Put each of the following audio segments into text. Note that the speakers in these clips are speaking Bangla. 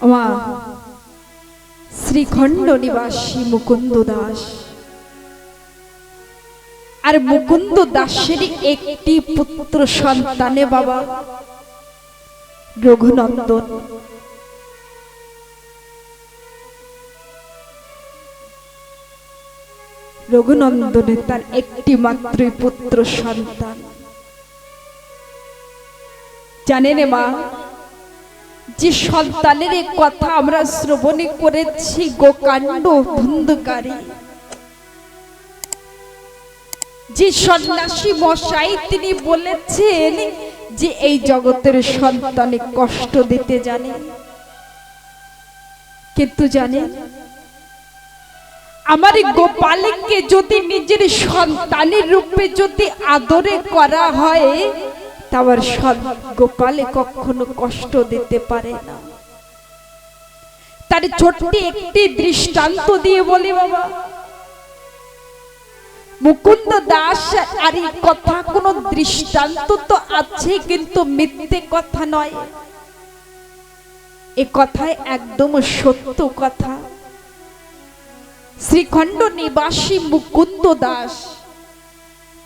মা শ্রীখণ্ড নিবাসী মুকুন্দ দাস। আর মুকুন্দ দাসের একটি পুত্র সন্তানে বাবা, রঘুনন্দন। রঘুনন্দনের তার একটি মাত্র পুত্র সন্তান। জানেন মা যে সন্তানের কথা আমরা শ্রবণে করেছি গোকাণ্ড ধুন্ধকারী যে সন্ন্যাসী মশাই তিনি বলেছেন যে এই জগতের সন্তানে কষ্ট দিতে জানে। কিন্তু জানেন আমার গোপালকে যদি নিজের সন্তানের রূপে যদি আদরে করা হয় তা আমার গোপালে কখনো কষ্ট দিতে পারে না। তার ছোট্ট একটি দৃষ্টান্ত দিয়ে বলি, বাবা, মুকুন্দ দাস আর এই কথা কোনো দৃষ্টান্ত তো আছে কিন্তু মিথ্যে কথা নয়। এ কথায় একদম সত্য কথা। শ্রীখণ্ড নিবাসী মুকুন্দ দাস,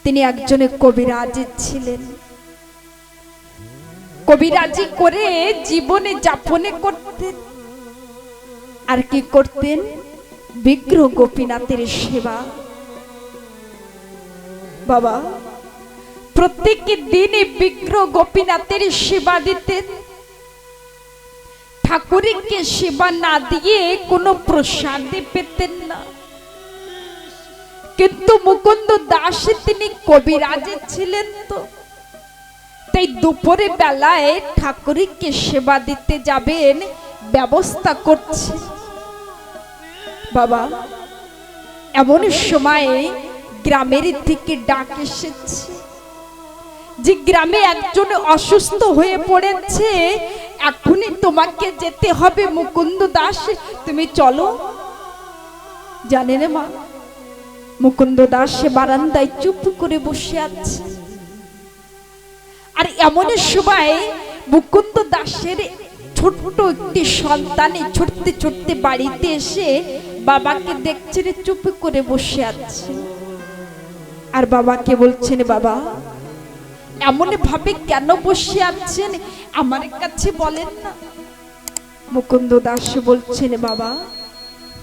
তিনি একজনে কবিরাজ ছিলেন। কবিরাজি করে জীবনে যাপনে করতেন। আর কি করতেন? বিগ্রহ গোপীনাথের সেবা। বাবা প্রত্যেক দিনে বিগ্রহ গোপীনাথের সেবা দিতেন। ঠাকুরকে সেবা না দিয়ে কোনো প্রসাদে পেতেন না। কিন্তু মুকুন্দ দাস তিনি কবিরাজে ছিলেন তো। তাই দুপুরে বেলায় ঠাকুরকে সেবা দিতে যাবেন, ব্যবস্থা করছে। বাবা, এমন সময়ে গ্রামের থেকে ডাক এসেছে। যে গ্রামে একজন অসুস্থ হয়ে পড়েছে, এখনই তোমাকে যেতে হবে মুকুন্দ দাস। তুমি চলো। জানেন মা, মুকুন্দ দাস বারান্দায় চুপ করে বসে আছে। আর এমন সময় মুকুন্দ দাসের ছোট্ট একটি সন্তানে ছুটতে ছুটতে বাড়িতে এসে বাবাকে দেখছে রে চুপ করে বসে আছে। আর বাবাকে বলছেন বাবা, এমন ভাবে কেন বসে আছেন? আমার কাছে বলেন না। মুকুন্দ দাস বলছেন বাবা,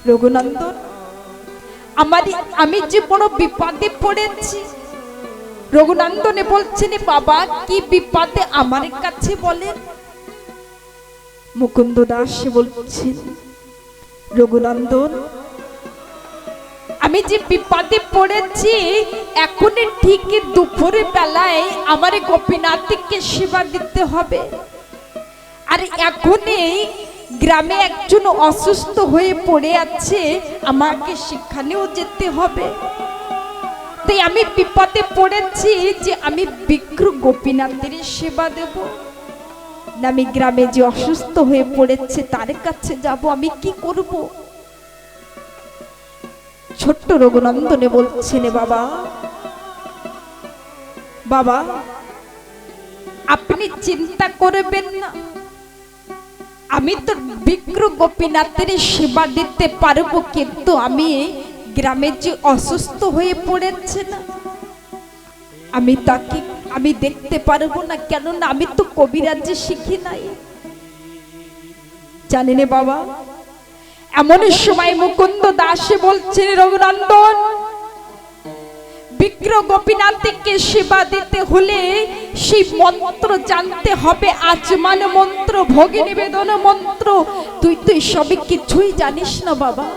রঘুনন্দন, আমার, আমি যে বড় বিপদে পড়েছি রঘুনন্দনে বলছেন, বাবা, কি বিপদে আমার কাছে বলেন? মুকুন্দ দাস বলছেন, রঘুনন্দন, আমি যে বিপদে পড়েছি এখন ঠিক দুপুরে বেলায় আমার গোপীনাথকে সেবা দিতে হবে। আর এখনই গ্রামে একজন অসুস্থ হয়ে পড়ে আছে, আমাকে সেখানেও যেতে হবে। তাই আমি বিপদে পড়েছি যে আমি বিক্রু গোপীনাথের সেবা দেব। আমি গ্রামে যে অসুস্থ হয়ে পড়েছে, তার কাছে যাব, আমি কি করব? ছোট্ট রঘুনন্দনে বলছেন বাবা বাবা, আপনি চিন্তা করবেন না। আমি তো বিক্র গোপীনাথের সেবা দিতে পারব, কিন্তু আমি গ্রামে যে অসুস্থ হয়ে পড়েছে না, আমি তাকে, আমি দেখতে পারব না কেননা আমি তো কবিরাজ্যে শিখি নাই। জানেন বাবা, এমন সময় মুকুন্দ দাসে বলছেন রঘুনন্দন বিক্রম গোপীনাথকে সেবা দিতে হলে সেই মন্ত্র জানতে হবে। আচমান মন্ত্র, ভোগে নিবেদন মন্ত্র। তুই তুই সবই কিছুই জানিস না বাবা।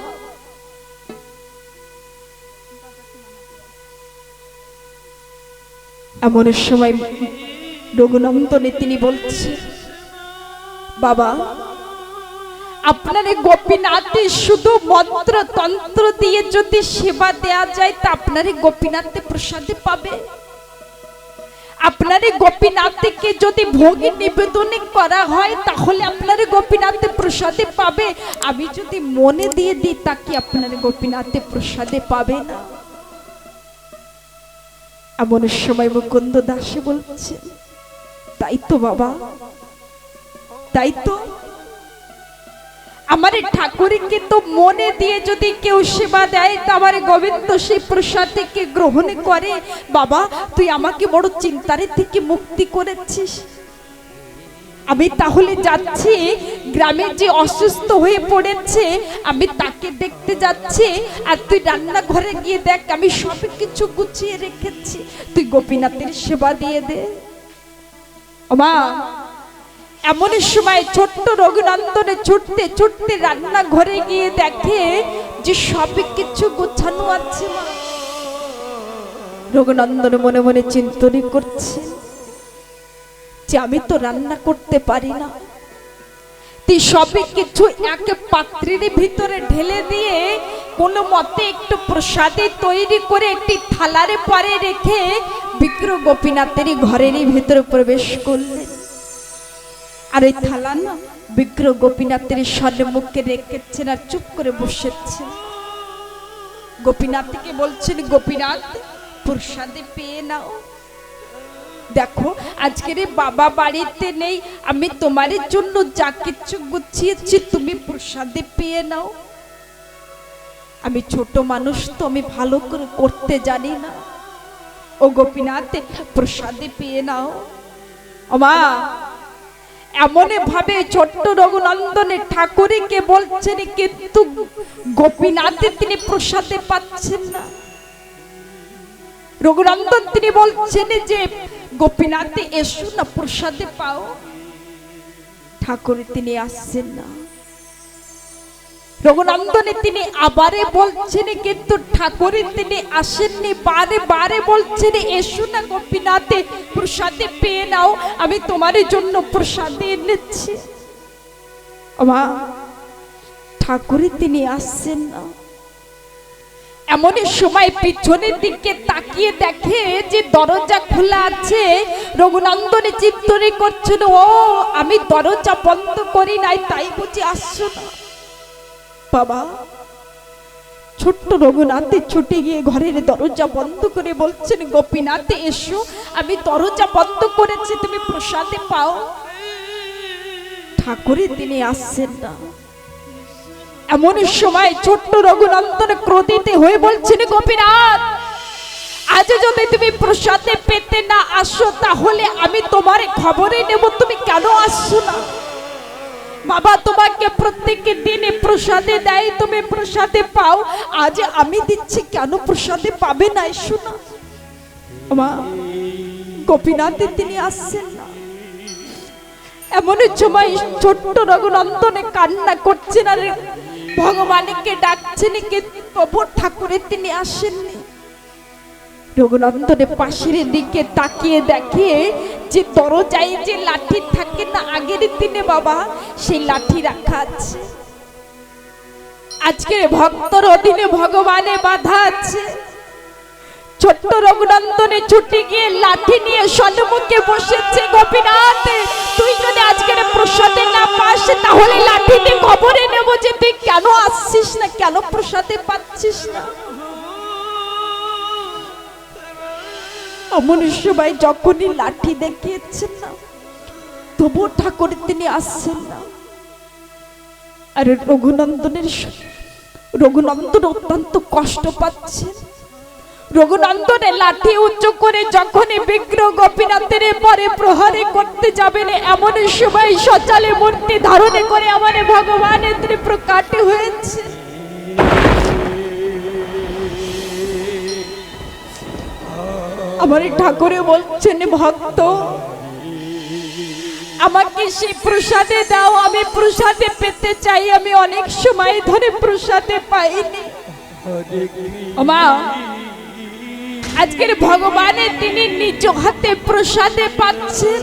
এমন সময় রঘুনন্দনে তিনি বলছে, বাবা, আপনার গোপীনাথে শুধু মন্ত্র তন্ত্র দিয়ে যদি সেবা দেয়া যায়, তা আপনার গোপীনাথে প্রসাদে পাবে। আপনার গোপীনাথকে যদি ভোগী নিবেদন করা হয়, তাহলে আপনার গোপীনাথে প্রসাদে পাবে। আমি যদি মনে দিয়ে দিই তাকে আপনার গোপীনাথে প্রসাদে পাবে না? এমন সময় মুকুন্দ দাসে বলছে, তাই তো বাবা, তাই তো। আমার ঠাকুরকে তো মনে দিয়ে যদি কেউ সেবা দেয়, তা আমার গোবিন্দ সেই প্রসাদ থেকে গ্রহণ করে। বাবা, তুই আমাকে বড় চিন্তারে থেকে মুক্তি করেছিস। আমি তাহলে যাচ্ছি গ্রামে যে অসুস্থ হয়ে পড়েছে আমি তাকে দেখতে যাচ্ছি আর তুই রান্নাঘরে গিয়ে দেখ আমি সব কিছু গুছিয়ে রেখেছি। তুই গোপীনাথের সেবা দিয়ে দে। মা। এমন সময় ছোট্ট রঘুনন্দনে ছুটতে ছুটতে রান্নাঘরে গিয়ে দেখে যে সব কিছু গোছানো আছে মা। রঘুনন্দন মনে মনে চিন্তনই করছে। যে আমি তো রান্না করতে পারি না। তুই সবই কিছু এক পাত্রের ভিতরে ঢেলে দিয়ে কোনো মতে একটু প্রসাদে তৈরি করে একটি থালারে পরে রেখে বিক্র গোপীনাথেরই ঘরেরই ভিতরে প্রবেশ করলেন। আর ওই থালা না বিগ্র গোপীনাথের সম্মুখে রেখেছেন আর চুপ করে বসেছেন। গোপীনাথকে বলছেন, গোপীনাথ, প্রসাদে পেয়ে নাও। দেখো, আজকের বাবা বাড়িতে নেই, আমি তোমার জন্য যা কিছু গুছিয়েছি তুমি প্রসাদে পেয়ে নাও। আমি ছোট মানুষ তো আমি ভালো করে করতে জানি না। ও গোপীনাথ, প্রসাদে পেয়ে নাও। মা, এমন ভাবে ছোট্ট রঘুনন্দনে ঠাকুরকে বলছেন, কিন্তু গোপীনাথে তিনি প্রসাদে পাচ্ছেন না। রঘুনন্দন তিনি বলছেন যে গোপীনাথে এসো না, প্রসাদে পাও। ঠাকুর তিনি আসছেন না। রঘুনন্দনে তিনি আবারে বলছেন, কিন্তু ঠাকুরের তিনি আসেননি। বারে বারে বলছেন, এসো না গোপীনাথে, প্রসাদে পেয়ে নাও, আমি তোমার জন্য প্রসাদে এনেছি। মা ঠাকুরের তিনি আসছেন না। এমন সময় পিছনের দিকে তাকিয়ে দেখে যে দরজা খোলা আছে। রঘুনন্দনে চিত্তরে করছিল, ও, আমি দরজা বন্ধ করি নাই, তাই বুঝি আসছো না? বাবা, ছোট্ট রঘুনাথে ছুটে গিয়ে ঘরের দরজা বন্ধ করে বলছেন, গোপীনাথে এসো, আমি দরজা বন্ধ করেছি, তুমি প্রসাদে পাও। ঠাকুরের তিনি আসছেন না। এমন সময় ছোট্ট রঘুনন্দন ক্রোধিতে হয়ে বলছেন, গোপীনাথ, আজ যদি তুমি প্রসাদে পেতে না আসো, তাহলে আমি তোমার খবরে নেব। তুমি কেন আসছো না? বাবা তোমাকে প্রত্যেক দিনে প্রসাদে দেয়, তুমি প্রসাদে পাও। আজ আমি দিচ্ছি, কেন প্রসাদে পাবে না? এসো না। মা, গোপীনাথে, তিনি আসছেন না। এমন সময় ছোট্ট রঘুনন্দনে কান্না করছেন আর ভগবানকে ডাকছেন, কিন্তু ঠাকুরের তিনি আসেননি। রঘুনন্দনে পাশের দিকে তাকিয়ে দেখে যে দরজায় যে লাঠি থাকে না, আগের দিনে বাবা, সেই লাঠি রাখা আছে। আজকে ভক্তর অধীনে ভগবানে বাধা আছে। ছোট্ট রঘুনন্দনে ছুটে গিয়ে লাঠি নিয়ে সম্মুখে বসেছে গোপীনাথ। তুই যদি আজকের প্রসাদে না পাস, তাহলে লাঠি দিয়ে খবরে নেব যে তুই কেন আসছিস না, কেন প্রসাদে পাচ্ছিস না। অমন সবাই যখনই লাঠি দেখিয়েছেন না, তবুও ঠাকুর তিনি আসছেন না। আর রঘুনন্দনের রঘুনন্দন অত্যন্ত কষ্ট পাচ্ছেন। রঘুনন্দনে লাঠি উচ্চ করে যখনই বিগ্রহ গোপীনাথের পরে প্রহারে করতে যাবেন এমন সময় সচালে মূর্তি ধারণে করে আমার ভগবানের তিনি প্রকাট হয়েছে। আমার ঠাকুরে বলছেন ভক্ত আমাকে সেই প্রসাদে দাও আমি প্রসাদে পেতে চাই আমি অনেক সময় ধরে প্রসাদে পাইনি। মা আজকের ভগবানের তিনি নিজ হাতে প্রসাদে পাচ্ছেন।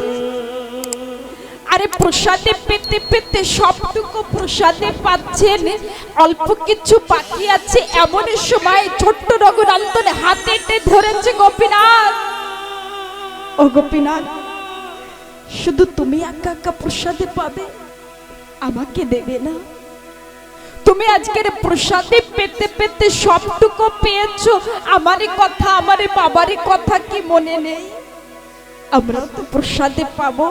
আরে প্রসাদে পেতে পেতে সবটুকু প্রসাদে পাচ্ছেন। অল্প কিছু বাকি আছে, এমন সময় ছোট্ট রঘুনন্দন হাতে ধরেছে গোপীনাথ। ও গোপীনাথ, শুধু তুমি একা একা প্রসাদে পাবে, আমাকে দেবে না? তুমি আজকের প্রসাদে পেতে পেতে সবটুকু পেয়েছ। আমারই কথা আমার বাবারই কথা কি মনে নেই? আমরা তো প্রসাদে পাবো।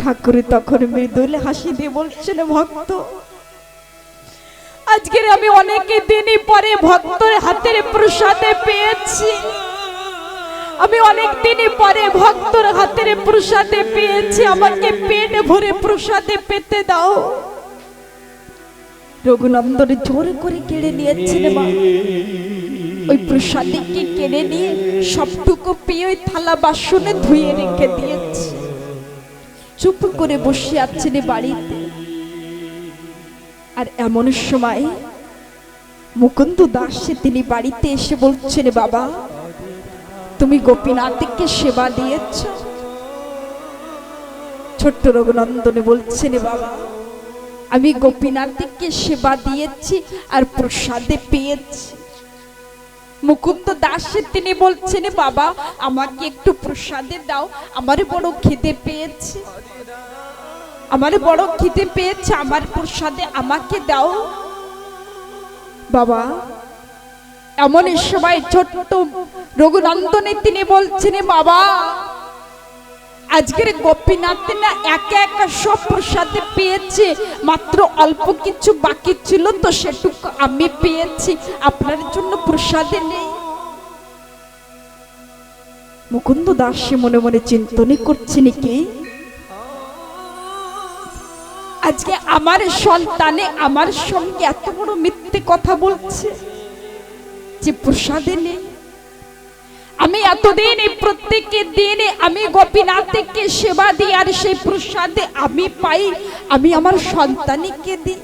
ঠাকুর তখন মৃদুল হাসি দিয়ে বলছেন, ভক্ত, আজকের আমি অনেকে দিনই পরে ভক্তের হাতের প্রসাদে পেয়েছি। আমি অনেক দিনই পরে ভক্তর হাতের প্রসাদে পেয়েছি। আমাকে পেট ভরে প্রসাদে পেতে দাও। রঘুনন্দন জোর করে কেড়ে নিয়েছেন মা। ওই প্রসাদকে কেড়ে নিয়ে সবটুকু পেয়ে ওই থালা বাসনে ধুয়ে রেখে দিয়েছে। চুপ করে বসে আছেন বাড়িতে। আর এমন সময় মুকুন্দ দাসে তিনি বাড়িতে এসে বলছেন, বাবা, তুমি গোপীনাথকে সেবা দিয়েছ? ছোট্ট রঘুনন্দনে বলছেন, বাবা আমি গোপীনাথকে সেবা দিয়েছি আর প্রসাদে পেয়েছি। মুকুন্দ দাসে তিনি বলছেন, বাবা, আমাকে একটু প্রসাদে দাও। আমার বড় খিদে পেয়েছে। আমার বড় খিদে পেয়েছে। আমার প্রসাদে আমাকে দাও। বাবা এমন সময় ছোট্ট রঘুনন্দনে তিনি বলছেন, বাবা আজকের গোপীনাথ না একা একা সব প্রসাদে পেয়েছে। মাত্র অল্প কিছু বাকি ছিল তো সেটুকু আমি পেয়েছি। আপনার জন্য প্রসাদে নেই। মুকুন্দ দাস মনে মনে চিন্তনই করছে নাকি আজকে আমার সন্তানে আমার সঙ্গে এত বড় মিথ্যে কথা বলছে যে প্রসাদে নেই। আমি এতদিন এই প্রত্যেকের দিনে আমি গোপীনাথকে সেবা দিই আর সেই প্রসাদে আমি পাই, আমি আমার সন্তানকে দিই।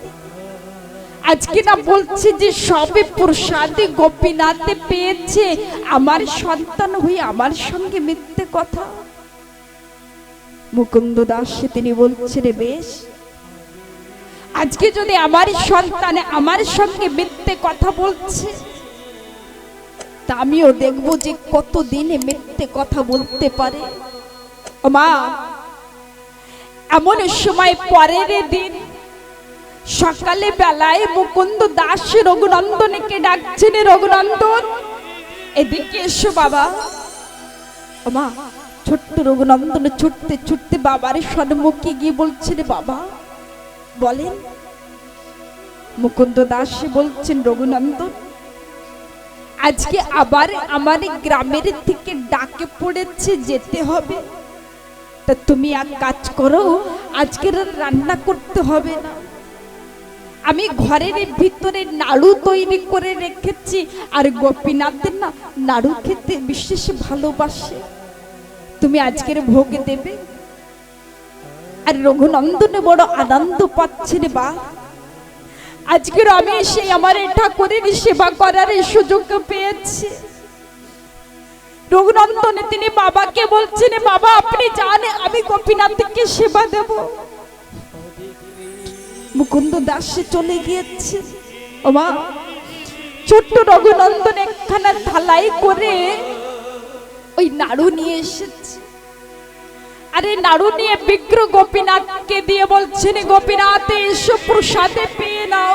আজকে না বলছে যে সবে প্রসাদে গোপীনাথে পেয়েছে, আমার সন্তান হয়ে আমার সঙ্গে মিথ্যে কথা। মুকুন্দ দাস, তিনি বলছেন, বেশ। আজকে যদি আমার সন্তান আমার সঙ্গে মিথ্যে কথা বলছে আমিও দেখব যে কত দিনে মিথ্যে কথা বলতে পারে। মা, এমন সময় পরের দিন সকালে বেলায় মুকুন্দ দাস রঘুনন্দনকে ডাকছেন রঘুনন্দন। এদিকে এসো বাবা। মা, ছোট্ট রঘুনন্দন ছুটতে ছুটতে বাবার সম্মুখে গিয়ে বলছেন, বাবা, বলেন। মুকুন্দ দাস বলছেন, রঘুনন্দন আজকে আবার আমার গ্রামের থেকে ডাকে পড়েছে যেতে হবে। তা তুমি এক কাজ করো আজকের রান্না করতে হবে না। আমি ঘরের ভিতরে নাড়ু তৈরি করে রেখেছি, আর গোপীনাথের না নাড়ু খেতে বিশেষ ভালোবাসে। তুমি আজকের ভোগ দেবে। আর রঘুনন্দনে বড় আনন্দ পাচ্ছে বা। আজকের আমি সেই আমার ঠাকুরের সেবা করার সুযোগ পেয়েছি। রঘুনন্দনে তিনি বাবাকে বলছেন, বাবা, আপনি জানে আমি গোপীনাথকে সেবা দেব। মুকুন্দ দাসে চলে গিয়েছে। ও মা, ছোট্ট রঘুনন্দন একখানা থালাই করে ওই নাড়ু নিয়ে এসেছে। আরে নাড়ু নিয়ে বিগ্র গোপীনাথকে দিয়ে বলছেন, গোপীনাথ, এসো প্রসাদে পেয়ে নাও।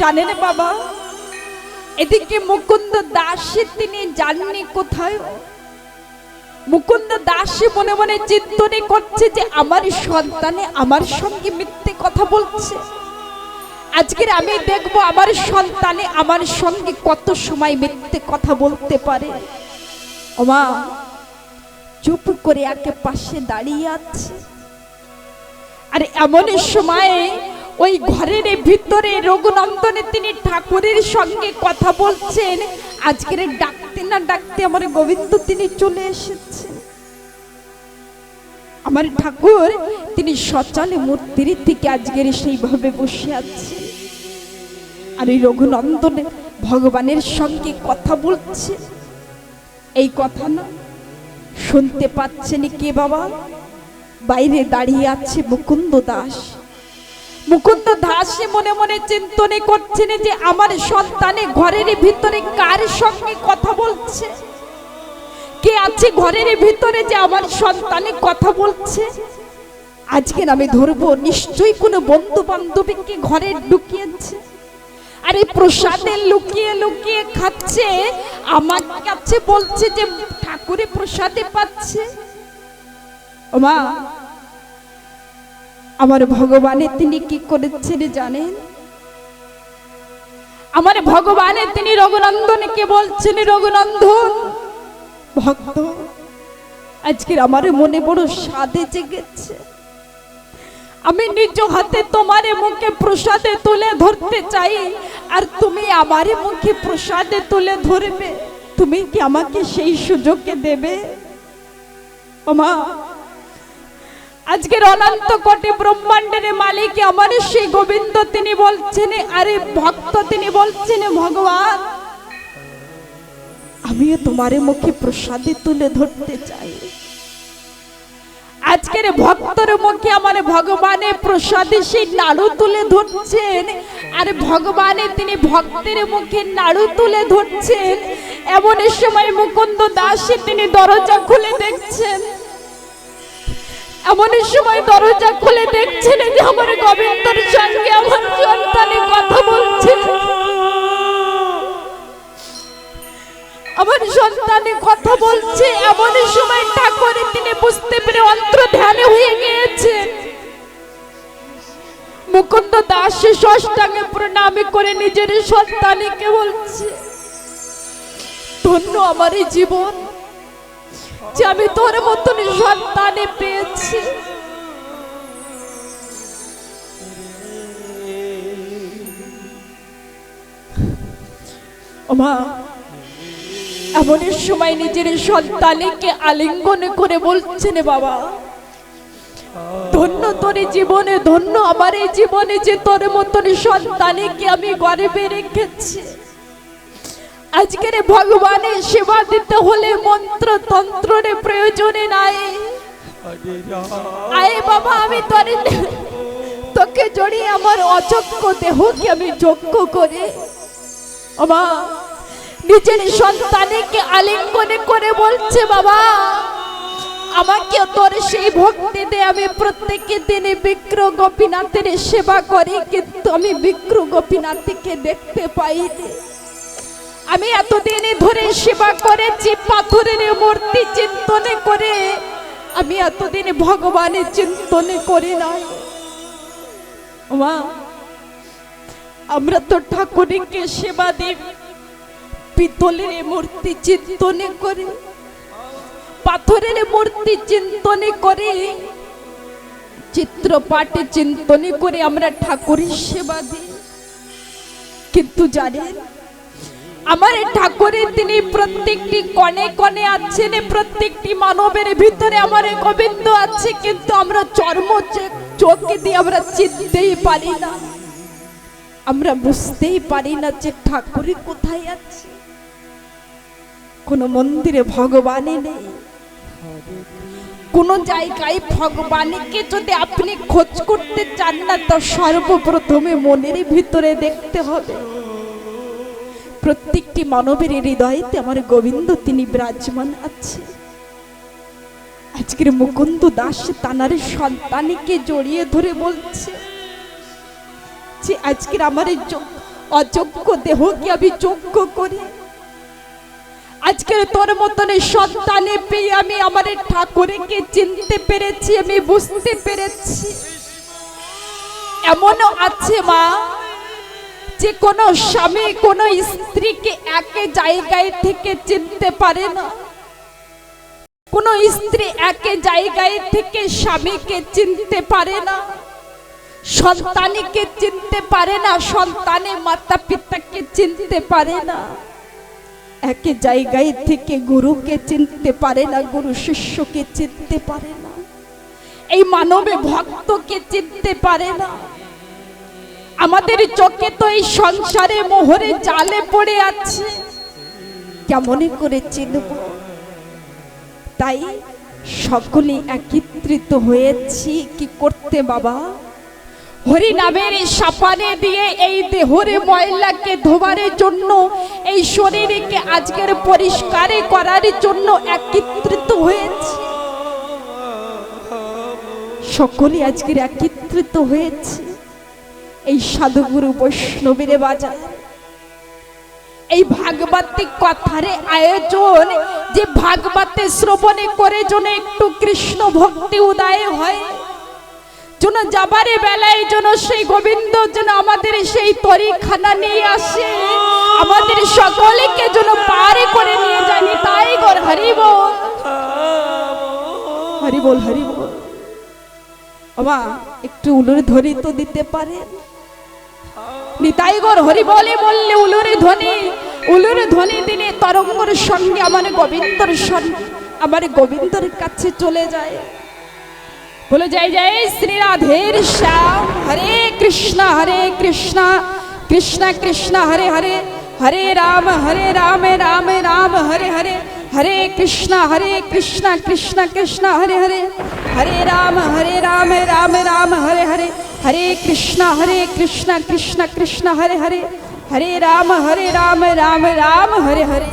জানেন বাবা, এদিকে মুকুন্দ দাসে তিনি জাননি কোথায়? মুকুন্দ দাসে মনে মনে চিন্তনে করছে যে, আমার সন্তানে আমার সঙ্গে মিথ্যে কথা বলছে। আজকের আমি দেখব আমার সন্তানে আমার সঙ্গে কত সময় মিথ্যে কথা বলতে পারে। ওমা চুপ করে একে পাশে দাঁড়িয়ে আছে। আর এমন সময় ওই ঘরের ভিতরে রঘুনন্দনে তিনি ঠাকুরের সঙ্গে কথা বলছেন। আজকের ডাকতে না ডাকতে আমার গোবিন্দ তিনি চলে এসেছেন আমার ঠাকুর তিনি সচালে মূর্তির থেকে আজকের সেইভাবে বসে আছে। আর এই রঘুনন্দনে ভগবানের সঙ্গে কথা বলছে। এই কথা না শুনতে পাচ্ছেন কে বাবা? বাইরে দাঁড়িয়ে আছে মুকুন্দ দাস। মুকুন্দ দাসে মনে মনে চিন্তনে করছেন যে আমার সন্তানে ঘরের ভিতরে কার সঙ্গে কথা বলছে? কে আছে ঘরের ভিতরে যে আমার সন্তানে কথা বলছে? আজকে আমি ধরবো, নিশ্চয়ই কোনো বন্ধু বান্ধবীকে ঘরে ঢুকিয়েছে? আরে প্রসাদে লুকিয়ে লুকিয়ে খাচ্ছে, আমার কাছে বলছে যে ঠাকুরে প্রসাদে পাচ্ছে। মা, আমার ভগবানের তিনি কি করেছেন জানেন? আমার ভগবানের তিনি রঘুনন্দনকে বলছেন, রঘুনন্দন, ভক্ত, আজকের আমার মনে বড় সাদে জেগেছে। আমি নিজ হাতে তোমার মুখে প্রসাদে তুলে ধরতে চাই আর তুমি আমার মুখে প্রসাদে তুলে ধরবে। তুমি কি আমাকে সেই সুযোগকে দেবে? ওমা, আজকের অনন্ত কোটি ব্রহ্মাণ্ডের মালিক আমার সেই গোবিন্দ তিনি বলছেন, আরে ভক্ত তিনি বলছেন, ভগবান, আমিও তোমার মুখে প্রসাদে তুলে ধরতে চাই। আজকের ভক্তর মুখে আমার ভগবানে প্রসাদে সেই নাড়ু তুলে ধরছেন। আর ভগবানে তিনি ভক্তের মুখে নাড়ু তুলে ধরছেন। এমন সময় মুকুন্দ দাসে তিনি দরজা খুলে দেখছেন। এমন সময় দরজা খুলে দেখছেন যে আমার গোবিন্দর সঙ্গে আমার সন্তানে কথা বলছে আমার সন্তানে কথা বলছে, এমন সময় ঠাকুরে তিনি বুঝতে পেরে অন্তর ধ্যানে হয়ে গিয়েছেন। মুকুন্দ দাস ষষ্ঠাঙ্গে প্রণামে করে নিজের সন্তানকে বলছে, ধন্য আমার এই জীবন যে আমি তোর মতন সন্তানে পেয়েছি। ওমা এমন সময় নিজের সন্তানকে আলিঙ্গন করে বলছেন বাবা, ধন্য তোর জীবনে, ধন্য আমার এই জীবনে যে তোর মতন সন্তানকে আমি গর্বে রেখেছি। আজকের ভগবানের সেবা দিতে হলে মন্ত্র তন্ত্রের প্রয়োজনে নাই। আয় বাবা, আমি তোর, তোকে জড়িয়ে আমার অযোগ্য দেহকে আমি যোগ্য করে আমা নিজের সন্তানকে আলিঙ্গনে করে বলছে, বাবা, আমাকে তোর সেই ভক্তি দে আমি প্রত্যেকে দিনে বিক্র গোপীনাথের সেবা করি, কিন্তু আমি বিক্র গোপীনাথকে দেখতে পাইনি। আমি এতদিনে ধরে সেবা করেছি, পাথরের মূর্তি চিন্তনে করে। আমি এতদিন ভগবানের চিন্তনে করি নাই। আমরা তো ঠাকুরকে সেবা দিই। পিতলের মূর্তি চিন্তনে করে, পাথরের মূর্তি চিন্তনে করে চিত্রপাটে চিন্তনে করে আমরা ঠাকুরের সেবা দিই। কিন্তু জানেন, আমার ঠাকুরের তিনি প্রত্যেকটি কণে কণে আছেন, প্রত্যেকটি মানবের ভিতরে আমার গোবিন্দ আছে, কিন্তু আমরা চর্ম চোখে দিয়ে আমরা চিনতেই পারি না। আমরা বুঝতেই পারি না যে ঠাকুরই কোথায় আছে। কোন মন্দিরে ভগবানই নেই। কোন জায়গায় ভগবানকে যদি আপনি খোঁজ করতে চান না, তো সর্বপ্রথমে মনের ভিতরে দেখতে হবে। প্রত্যেকটি মানবের হৃদয়তে আমার গোবিন্দ, তিনি বিরাজমান আছে। আজকের মুকুন্দ দাস তানার সন্তানকে জড়িয়ে ধরে বলছে যে, আজকের আমার অযোগ্য দেহকে আমি যোগ্য করি আজকের তোর মতন সন্তানে পেয়ে আমি আমার ঠাকুরকে চিনতে পেরেছি, আমি বুঝতে পেরেছি। এমনও আছে মা, যে কোনো স্বামী কোনো স্ত্রীকে একে জায়গায় থেকে চিনতে পারে না। কোন স্ত্রী একে জায়গায় থেকে স্বামীকে চিনতে পারে না। সন্তানকে চিনতে পারে না সন্তানে মাতা পিতাকে চিনতে পারে না। একে জায়গায় থেকে গুরুকে চিনতে পারে না, গুরু শিষ্যকে চিনতে পারে না। এই মানবে ভক্তকে চিনতে পারে না। আমাদের চোখে তো এই সংসারে মোহরে জালে পড়ে আছে। কেমনে করে চিনব? তাই সকলে একত্রিত হয়েছি। কি করতে বাবা? হরি নামের সাপানে দিয়ে এই দেহরে ময়লাকে ধোবারের জন্য, এই শরীরকে আজকের পরিষ্কারে করার জন্য একত্রিত হয়েছে। সকলে আজকের একত্রিত হয়েছে। এই সাধুগুরু বৈষ্ণবের বাজার এই ভাগবতিক কথারে আয়োজন, যে ভাগবতে শ্রবণে করে জন্য একটু কৃষ্ণ ভক্তি উদয় হয়। যেন যাবারে বেলায় যেন সেই গোবিন্দ যেন আমাদের সেই তরিখানা নিয়ে আসে। আমাদের সকলকে যেন পারে করে নিয়ে যায়নি তাই গর হরি বল। হরি বল হরি বল। বাবা, একটু উলুর ধ্বনি তো দিতে পারে। নিতাই গর হরি বলে বললে উলুর ধ্বনি। উলুর ধ্বনি দিলে তরঙ্গর সঙ্গে আমার গোবিন্দর সঙ্গে আমার গোবিন্দর কাছে চলে যায়। বলে জয় জয় শ্রী রাধের শ্যাম হরে কৃষ্ণ হরে কৃষ্ণ কৃষ্ণ কৃষ্ণ হরে হরে হরে রাম হরে রাম রাম রাম হরে হরে হরে কৃষ্ণ হরে কৃষ্ণ কৃষ্ণ কৃষ্ণ হরে হরে হরে রাম হরে রাম রাম রাম হরে হরে হরে কৃষ্ণ হরে কৃষ্ণ কৃষ্ণ কৃষ্ণ হরে হরে হরে রাম হরে রাম রাম রাম হরে হরে